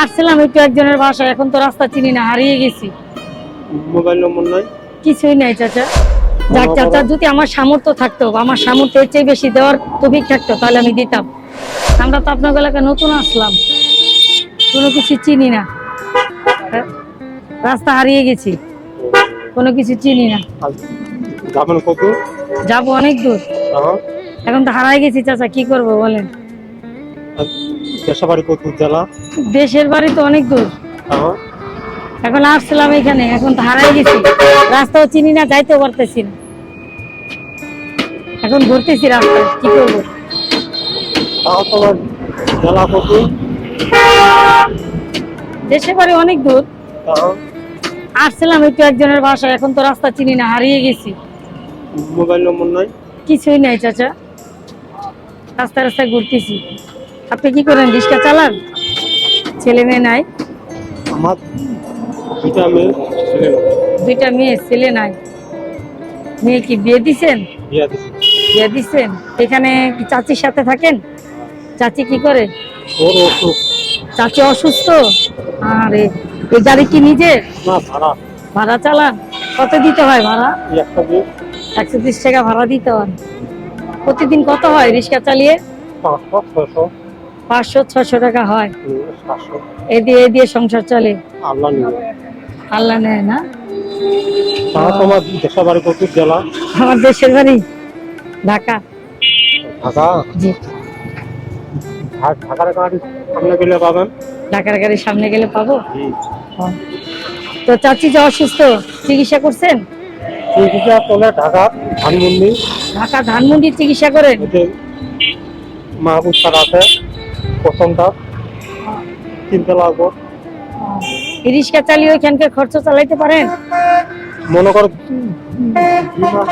আসছিলাম একটু একজনের বাসায় এখন তো রাস্তা চিনি না হারিয়ে গেছি। মোবাইল নম্বর নাই? কিছুই নাই চাচা। যাক চাচা যদি আমার সামর্থ্য থাকতো আমার সামর্থ্য এর চেয়ে বেশি দেওয়ার তফিক থাকতো তাহলে আমি দিতাম। আমরা তো আপনার এলাকায় নতুন আসলাম। কোনো কিছু চিনি না। রাস্তা হারিয়ে গেছি। কোনো কিছু চিনি না। যাবেন কত যাব অনেক দূর। হ্যাঁ। এখন তো হারাই গেছি চাচা কি করব বলেন? দেশাবাড়ি কত জেলা? দেশের বাড়ি তো অনেক দূর। এখন আসছিলাম এখানে এখন তো হারাই গেছি। রাস্তাও চিনি না যাইতেও পারতেছি না। এখন ঘুরতেছি রাস্তায় কি করব? জেলা দেশের বাড়ি অনেক দূর। আসছিলাম একটু একজনের বাসায় এখন তো রাস্তা চিনি না হারিয়ে গেছি। মোবাইল নম্বর নাই? কিছুই নাই চাচা। রাস্তায় রাস্তায় ঘুরতেছি। আপনি কি করেন রিক্সা চালান? ছেলে মেয়ে নাই? আমার দুইটা মেয়ে ছেলে দুইটা মেয়ে ছেলে নাই। মেয়ে কি বিয়ে দিছেন? বিয়ে দিছেন? এখানে কি চাচির সাথে থাকেন? চাচি কি করে? চাচি অসুস্থ? আরে এই গাড়ি কি নিজের? না ভাড়া। ভাড়া চালান? কত দিতে হয় ভাড়া? একশো ত্রিশ টাকা ভাড়া দিতে হয়। প্রতিদিন কত হয় রিক্সা চালিয়ে? পাঁচশো ছয়শো। পাঁচশো ছশো টাকা হয়। এ দিয়ে এ দিয়ে সংসার চলে। আল্লাহ আল্লাহ নেয় না? তোমার দেশাবাড়ি কত জেলা আমার দেশের বাড়ি ঢাকা। ঢাকা? জি। ঢাকার গাড়ি সামনে গেলে পাবেন? ঢাকার গাড়ির সামনে গেলে পাবো? তো চাচি যে অসুস্থ চিকিৎসা করছেন? চিকিৎসা ঢাকা ধানমন্ডি। ঢাকা ধানমন্ডির চিকিৎসা করেন? মাহবুব স্যার আছে। প্রথমটা কিনতে লাগবো। রিক্সা চালিয়ে ওইখানকার খরচ চালাইতে পারেন? মনে করো দুই দুই হয়।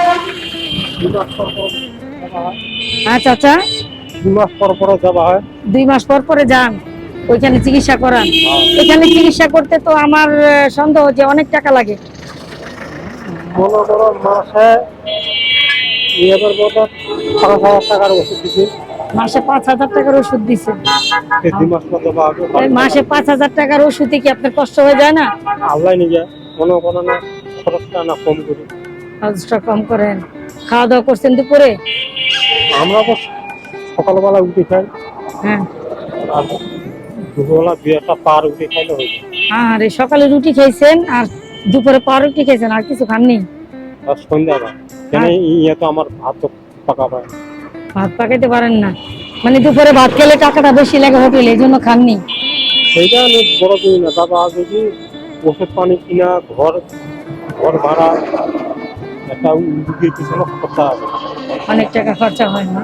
হ্যাঁ চাচা দুই মাস পর পর যাওয়া হয়। দুই মাস পর পরে যান। ওইখানে চিকিৎসা করান। এখানে চিকিৎসা করতে তো আমার সন্দেহ যে অনেক টাকা লাগে। মনে করো মাসে পাঁচ হাজার টাকার ওষুধ দিচ্ছি মাসে পাঁচ হাজার টাকার ওষুধ দুই মাস পাঁচ হাজার টাকার ওষুধে কি আপনার কষ্ট হয়ে যায় না? আল্লাহ নিয়ে মনে করো না খরচটা না কম করি। খরচটা কম করেন। খাওয়া দাওয়া করছেন দুপুরে? আমরা তো সকালবেলা উঠে খাই। হ্যাঁ। আর দুপুরবেলা একটা পার উঠে খাইলে হয়ে যায়। আর এই সকালে রুটি খাইছেন আর দুপুরে পা রুটি খাইছেন আর কিছু খাননি? আর সন্ধ্যাবেলা। কেন ইয়ে তো আমার ভাত পাকা পায় ভাত পাকাইতে পারেন না। মানে দুপুরে ভাত খেলে টাকাটা বেশি লাগে হোটেলে এই জন্য খাননি। সেইটা অনেক বড় দিন না। দাদা আগে কি ওষুধ পানি কিনা ঘর ঘর ভাড়া একটা পিছনে খরচা আছে। অনেক টাকা খরচা হয় না।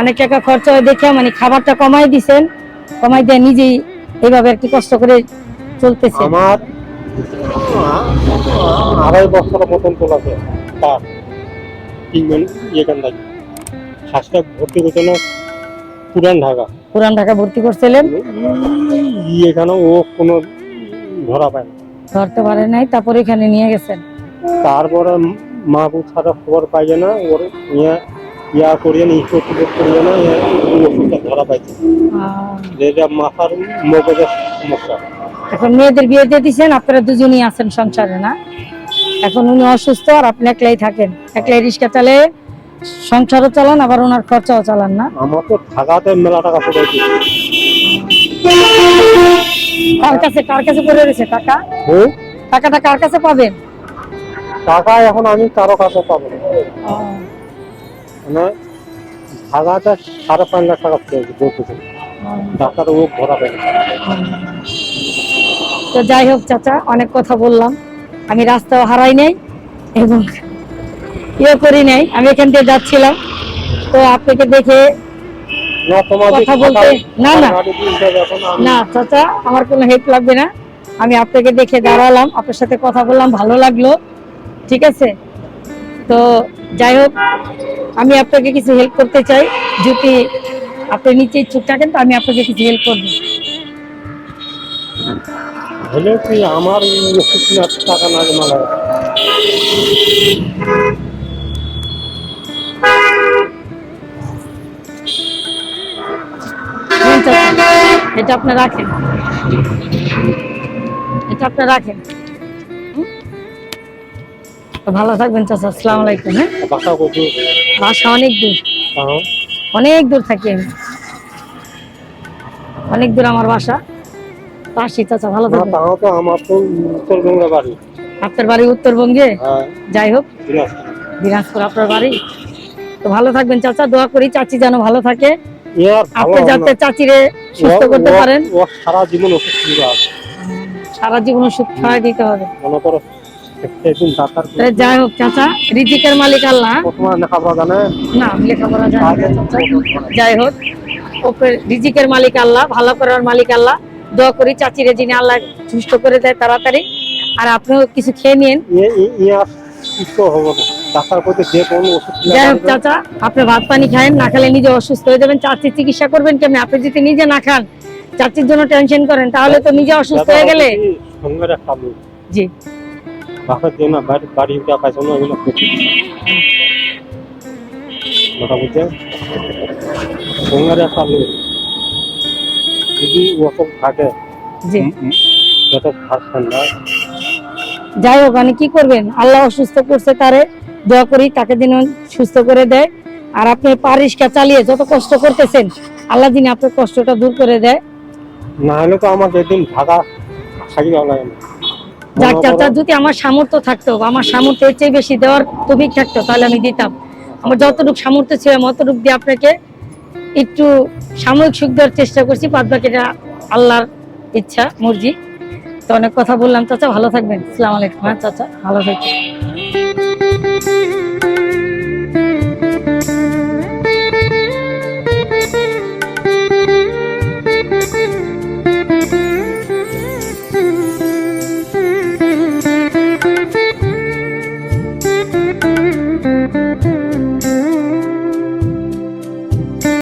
অনেক টাকা খরচা হয় দেখে মানে খাবারটা কমাই দিছেন কমাই দিয়ে নিজেই এইভাবে আর কি কষ্ট করে চলতেছে আমার আড়াই বছর মতন তোলাছে তার তিনজন এখান থেকে শ্বাসটা ভর্তি করছে না পুরান ঢাকা। পুরান ঢাকা ভর্তি করছিলেন? এখানে ও কোনো ধরা পায় না। ধরতে পারে নাই তারপর এখানে নিয়ে গেছেন। তারপরে মাহবুব ছাড়া খবর পাই না ওর ইয়া ইয়া করিয়ে না ইস্যু করিয়ে না ওষুধটা ধরা পাইছে যেটা মাথার মগজের সমস্যা। এখন মেয়েদের বিয়ে দিয়ে দিচ্ছেন আপনারা দুজনই আছেন সংসারে না? এখন উনি অসুস্থ আর আপনি একলাই থাকেন। একলাই রিক্সা চালে সংসারও চালান আবার ওনার খরচাও চালান না? আমার তো ঢাকাতে মেলা টাকা পড়েছে কার কাছে কার কাছে পড়ে রয়েছে টাকা? টাকাটা কার কাছে পাবেন? টাকা এখন আমি কারও কাছে পাবো না। মানে ঢাকাতে সাড়ে পাঁচ লাখ টাকা বলতেছে ডাক্তার ও ধরা তো যাই হোক চাচা অনেক কথা বললাম। আমি রাস্তাও হারাই নাই এবং ইয়ে করি নাই আমি এখান দিয়ে যাচ্ছিলাম। তো আপনাকে দেখে কথা বলতে- না, না। না চাচা আমার কোনো হেল্প লাগবে না। আমি আপনাকে দেখে দাঁড়ালাম আপনার সাথে কথা বললাম ভালো লাগল। ঠিক আছে? তো যাই হোক আমি আপনাকে কিছু হেল্প করতে চাই। যদি আপনি নিচে ইচ্ছুক থাকেন তো আমি আপনাকে কিছু হেল্প করব। হলে কি আমার টাকা না এটা আপনি রাখেন। এটা আপনি রাখেন। ভালো থাকবেন চাচা আসসালামু আলাইকুম হ্যাঁ? বাসা অনেক দূর। অনেক দূর থাকি আমি। অনেক দূর আমার বাসা। আসি চাচা ভালো থাকবেন। আপনার বাড়ি উত্তরবঙ্গে? হ্যাঁ। যাই হোক। দিনাজপুর। আপনার বাড়ি। তো ভালো থাকবেন চাচা দোয়া করি চাচি যেন ভালো থাকে। আপনি যাতে চাচিরে সুস্থ করতে পারেন। ও সারা জীবন ওষুধ। সারা জীবন ওষুধ খাওয়াই দিতে হবে। মনে করো একদিন ডাক্তার যাই হোক চাচা রিজিকের মালিক আল্লাহ। প্রথমে লেখাপড়া জানে? না আমি লেখাপড়া জানি যাই হোক ওপরে রিজিকের মালিক আল্লাহ ভালো করার মালিক আল্লাহ। দোয়া করি চাচিরে যিনি আল্লাহ সুস্থ করে দেয় তাড়াতাড়ি। আর আপনিও কিছু খেয়ে নিন। এ- এ সুস্থ হব না। যাই হোক চাচা আপনি ভাত পানি খায়েন না খেলে নিজে অসুস্থ হয়ে যাবেন। চাচির চিকিৎসা করবেন কেমনি? আপনি যদি নিজে না খান চাচির জন্য টেনশন করেন তাহলে তো নিজে অসুস্থ হয়ে গেলে। জি। যদি ওসব থাকে জি। যাই হোক মানে কি করবেন? আল্লাহ অসুস্থ করছে তারে। দোয়া করি তাকে যেন সুস্থ করে দেয়। আর আপনি পারিসকা চালিয়ে যত কষ্ট করতেছেন আল্লাহ যিনি আপনার কষ্টটা দূর করে দেয়। না হলে তো আমার যেদিন ঢাকা থাকি লাগে যাক চাচা যদি আমার সামর্থ্য থাকতো আমার সামর্থ্য এর চেয়ে বেশি দেওয়ার তবিক থাকতো তাহলে আমি দিতাম। আমার যতটুকু সামর্থ্য ছিল অতটুকু দিয়ে আপনাকে একটু সাময়িক সুখ দেওয়ার চেষ্টা করছি। বাদ বাকিটা আল্লাহর ইচ্ছা মর্জি। তো অনেক কথা বললাম চাচা ভালো থাকবেন। আসসালামু আলাইকুম। হ্যাঁ চাচা ভালো থাকবেন।